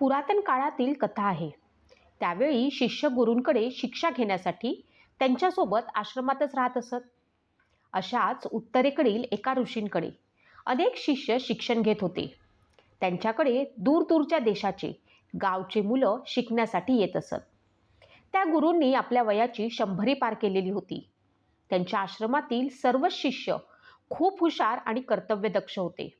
पुरातन काळातील कथा आहे. त्यावेळी शिष्य गुरूंकडे शिक्षा घेण्यासाठी त्यांच्यासोबत आश्रमातच राहत असत. अशाच उत्तरेकडील एका ऋषींकडे अनेक शिष्य शिक्षण घेत होते. त्यांच्याकडे दूरदूरच्या देशाचे गावचे मुलं शिकण्यासाठी येत असत. त्या गुरूंनी आपल्या वयाची शंभरी पार केलेली होती. त्यांच्या आश्रमातील सर्वच शिष्य खूप हुशार आणि कर्तव्यदक्ष होते.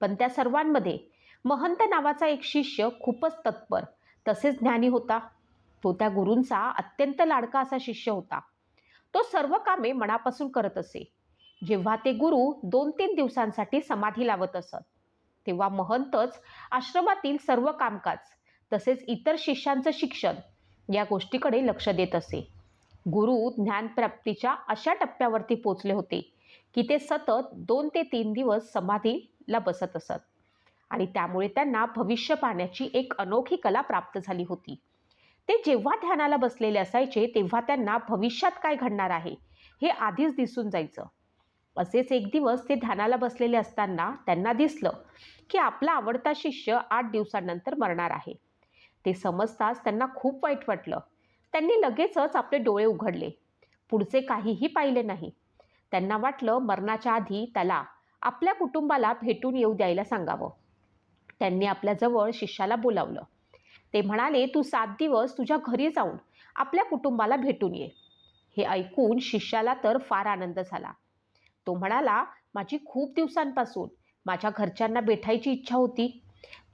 पण त्या सर्वांमध्ये महंत नावाचा एक शिष्य खूपच तत्पर. तसेच ज्ञानी होता. तो त्या गुरूंचा अत्यंत लाडका असा शिष्य होता. तो सर्व कामे मनापासून करत असे. जेव्हा ते गुरु दोन तीन दिवसांसाठी समाधी लावत असत तेव्हा महंतच आश्रमातील सर्व कामकाज तसेच इतर शिष्यांचं शिक्षण या गोष्टीकडे लक्ष देत असे. गुरु ज्ञानप्राप्तीच्या अशा टप्प्यावरती पोचले होते की ते सतत दोन ते तीन दिवस समाधीला बसत असत. आणि त्यामुळे त्यांना भविष्य पाहण्याची एक अनोखी कला प्राप्त झाली होती. ते जेव्हा ध्यानाला बसलेले असायचे तेव्हा त्यांना भविष्यात काय घडणार आहे हे आधीच दिसून जायचं. असेच एक दिवस ते ध्यानाला बसलेले असताना त्यांना दिसलं की आपला आवडता शिष्य आठ दिवसांनंतर मरणार आहे. ते समजताच त्यांना खूप वाईट वाटलं. त्यांनी लगेचच आपले डोळे उघडले. पुढचे काहीही पाहिले नाही. त्यांना वाटलं मरणाच्या आधी त्याला आपल्या कुटुंबाला भेटून येऊ द्यायला सांगावं. त्यांनी आपल्याजवळ शिष्याला बोलावलं. ते म्हणाले तू सात दिवस तुझ्या घरी जाऊन आपल्या कुटुंबाला भेटून ये. हे ऐकून शिष्याला तर फार आनंद झाला. तो म्हणाला माझी खूप दिवसांपासून माझ्या घरच्यांना भेटायची इच्छा होती.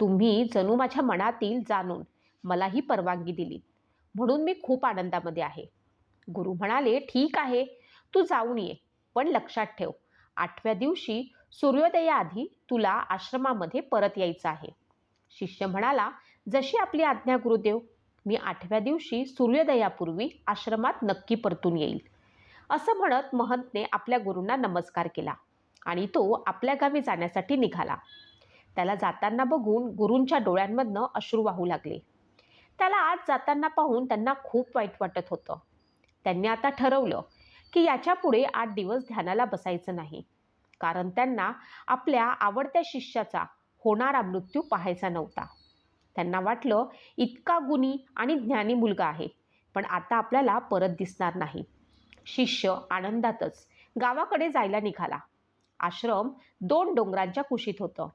तुम्ही जणू माझ्या मनातील जाणून मला ही परवानगी दिली. म्हणून मी खूप आनंदामध्ये आहे. गुरु म्हणाले ठीक आहे. तू जाऊन ये पण लक्षात ठेव. आठव्या दिवशी सूर्योदयाआधी तुला आश्रमामध्ये परत यायचं आहे. शिष्य म्हणाला जशी आपली आज्ञा गुरुदेव मी आठव्या दिवशी सूर्योदयापूर्वी आश्रमात नक्की परतून येईल. असं म्हणत महंतने आपल्या गुरूंना नमस्कार केला आणि तो आपल्या गावी जाण्यासाठी निघाला. त्याला जाताना बघून गुरूंच्या डोळ्यांमधनं अश्रू वाहू लागले. त्याला आज जाताना पाहून त्यांना खूप वाईट वाटत होतं. त्यांनी आता ठरवलं की याच्यापुढे आठ दिवस ध्यानाला बसायचं नाही. कारण त्यांना आपल्या आवडत्या शिष्याचा होणारा मृत्यू पाहायचा नव्हता. त्यांना वाटलं इतका गुणी आणि ज्ञानी मुलगा आहे पण आता आपल्याला परत दिसणार नाही. शिष्य आनंदातच गावाकडे जायला निघाला. आश्रम दोन डोंगरांच्या कुशीत होतं.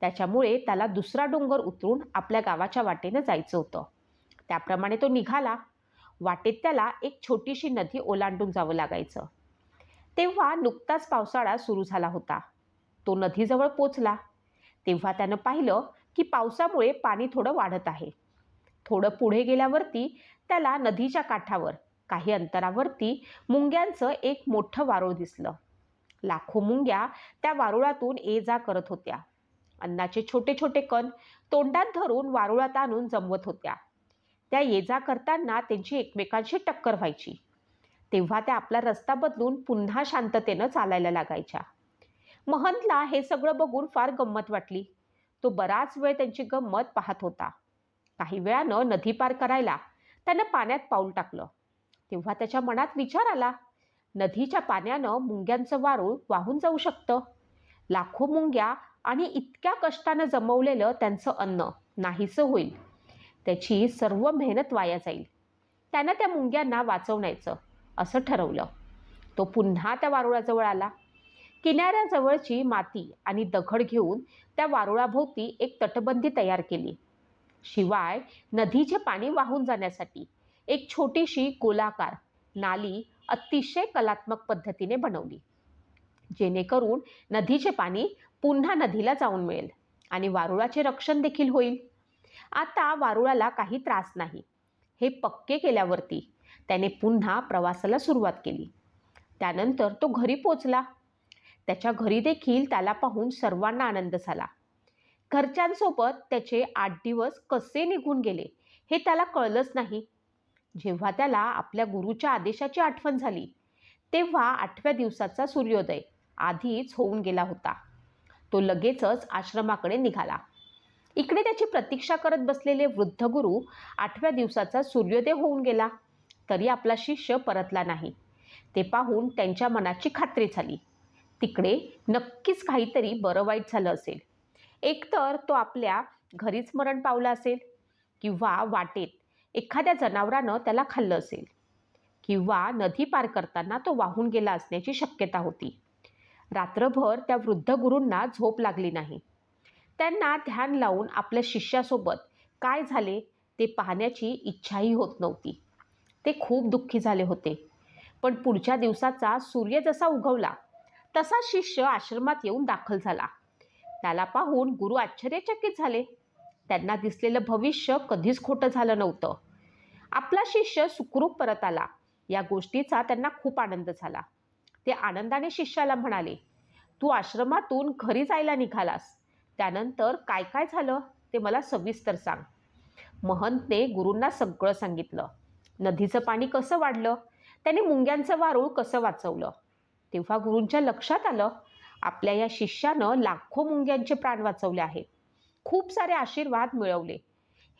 त्याच्यामुळे त्याला दुसरा डोंगर उतरून आपल्या गावाच्या वाटेनं जायचं होतं. त्याप्रमाणे तो निघाला. वाटेत त्याला एक छोटीशी नदी ओलांडून जावं लागायचं. तेव्हा नुकताच पावसाळा सुरू झाला होता. तो नदीजवळ पोचला. तेव्हा त्यानं पाहिलं की पावसामुळे पाणी थोडं वाढत आहे. थोडं पुढे गेल्यावरती त्याला नदीच्या काठावर काही अंतरावरती मुंग्यांचं एक मोठं वारूळ दिसलं. लाखो मुंग्या त्या वारुळातून ये जा करत होत्या. अन्नाचे छोटे छोटे कण तोंडात धरून वारुळात आणून जमवत होत्या. त्या ये जा करताना त्यांची एकमेकांशी टक्कर व्हायची. तेव्हा त्या आपला रस्ता बदलून पुन्हा शांततेनं चालायला लागायच्या. महंतला हे सगळं बघून फार गंमत वाटली. तो बराच वेळ त्यांची गंमत पाहत होता. काही वेळानं नदी पार करायला त्यानं पाण्यात पाऊल टाकलं. तेव्हा त्याच्या मनात विचार आला नदीच्या पाण्यानं मुंग्यांचं वारूळ वाहून जाऊ शकतं? लाखो मुंग्या आणि इतक्या कष्टानं जमवलेलं त्यांचं अन्न नाहीसं होईल. त्याची सर्व मेहनत वाया जाईल. त्यानं त्या मुंग्यांना वाचवण्याचं असं ठरवलं. तो पुन्हा त्या वारुळाजवळ आला. किनाऱ्याजवळची माती आणि दगड घेऊन त्या वारुळाभोवती एक तटबंदी तयार केली. शिवाय नदीचे पाणी वाहून जाण्यासाठी एक छोटीशी गोलाकार नाली अतिशय कलात्मक पद्धतीने बनवली. जेणेकरून नदीचे पाणी पुन्हा नदीला जाऊन मिळेल आणि वारुळाचे रक्षण देखील होईल. आता वारुळाला काही त्रास नाही. हे पक्के केल्यावरती त्याने पुन्हा प्रवासाला सुरुवात केली. त्यानंतर तो घरी पोचला. त्याच्या घरी देखील त्याला पाहून सर्वांना आनंद झाला. घरच्यांसोबत त्याचे आठ दिवस कसे निघून गेले हे त्याला कळलंच नाही. जेव्हा त्याला आपल्या गुरुच्या आदेशाची आठवण झाली तेव्हा आठव्या दिवसाचा सूर्योदय आधीच होऊन गेला होता. तो लगेचच आश्रमाकडे निघाला. इकडे त्याची प्रतीक्षा करत बसलेले वृद्ध गुरु आठव्या दिवसाचा सूर्योदय होऊन गेला. तरी आपला शिष्य परतला नाही. ते पाहून त्यांच्या मनाची खात्री झाली. तिकडे नक्कीच काहीतरी बरं वाईट झालं असेल. एकतर तो आपल्या घरीच मरण पावलं असेल किंवा वाटेत एखाद्या जनावरानं त्याला खाल्लं असेल किंवा नदी पार करताना तो वाहून गेला असण्याची शक्यता होती. रात्रभर त्या वृद्ध गुरूंना झोप लागली नाही. त्यांना ध्यान लावून आपल्या शिष्यासोबत काय झाले ते पाहण्याची इच्छाही होत नव्हती. ते खूप दुःखी झाले होते. पण पुढच्या दिवसाचा सूर्य जसा उगवला तसा शिष्य आश्रमात येऊन दाखल झाला. त्याला पाहून गुरु आश्चर्यचकित झाले. त्यांना दिसलेलं भविष्य कधीच खोटं झालं नव्हतं. आपला शिष्य सुखरूप परत आला. या गोष्टीचा त्यांना खूप आनंद झाला. ते आनंदाने शिष्याला म्हणाले तू आश्रमातून घरी जायला निघालास. त्यानंतर काय काय झालं ते मला सविस्तर सांग. महंतने गुरूंना सगळं सांगितलं. नदीचं पाणी कसं वाढलं? त्याने मुंग्यांचं वारूळ कसं वाचवलं? तेव्हा गुरूंच्या लक्षात आलं आपल्या या शिष्यानं लाखो मुंग्यांचे प्राण वाचवले आहेत खूप सारे आशीर्वाद मिळवले.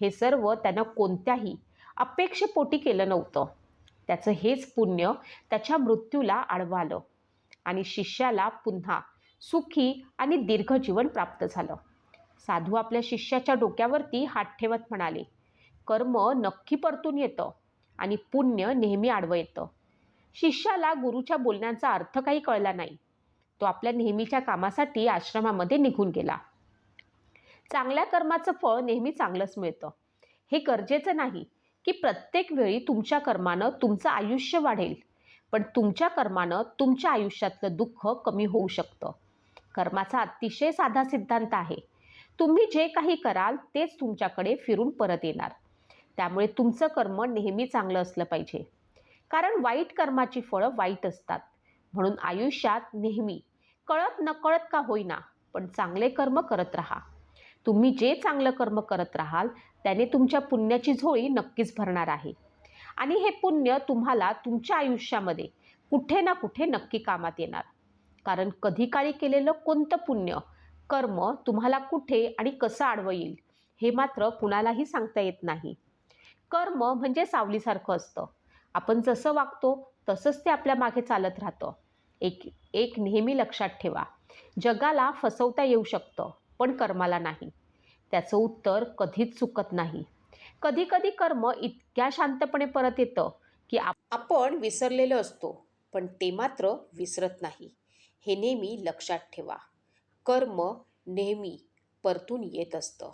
हे सर्व त्यानं कोणत्याही अपेक्षेपोटी केलं नव्हतं. त्याचं हेच पुण्य त्याच्या मृत्यूला आडवं आलं आणि शिष्याला पुन्हा सुखी आणि दीर्घ जीवन प्राप्त झालं. साधू आपल्या शिष्याच्या डोक्यावरती हात ठेवत म्हणाले कर्म नक्की परतून येतं. आणि पुण्य नेहमी आडवं येतं. शिष्याला गुरुच्या बोलण्याचा अर्थ काही कळला नाही. तो आपल्या नेहमीच्या कामासाठी आश्रमामध्ये निघून गेला. चांगल्या कर्माचं फळ नेहमी चांगलंच मिळतं. हे गरजेचं नाही की प्रत्येक वेळी तुमच्या कर्मानं तुमचं आयुष्य वाढेल पण तुमच्या कर्मानं तुमच्या आयुष्यातलं दुःख कमी होऊ शकतं. कर्माचा अतिशय साधा सिद्धांत आहे. तुम्ही जे काही कराल तेच तुमच्याकडे फिरून परत येणार. त्यामुळे तुमचं कर्म नेहमी चांगलं असलं पाहिजे. कारण वाईट कर्माची फळं वाईट असतात. म्हणून आयुष्यात नेहमी कळत नकळत का होईना पण चांगले कर्म करत राहा. तुम्ही जे चांगलं कर्म करत राहाल त्याने तुमच्या पुण्याची झोळी नक्कीच भरणार आहे. आणि हे पुण्य तुम्हाला तुमच्या आयुष्यामध्ये कुठे ना कुठे नक्की कामात येणार. कारण कधी काळी केलेलं कोणतं पुण्य कर्म तुम्हाला कुठे आणि कसं आडवं येईल हे मात्र कुणालाही सांगता येत नाही. कर्म म्हणजे सावलीसारखं असतं. आपण जसं वागतो तसंच ते आपल्या मागे चालत राहतं. एक एक नेहमी लक्षात ठेवा. जगाला फसवता येऊ शकतं पण कर्माला नाही. त्याचं उत्तर कधीच चुकत नाही. कधी कधी कर्म इतक्या शांतपणे परत येतं की आपण विसरलेलो असतो पण ते मात्र विसरत नाही. हे नेहमी लक्षात ठेवा. कर्म नेहमी परतून येत असतं.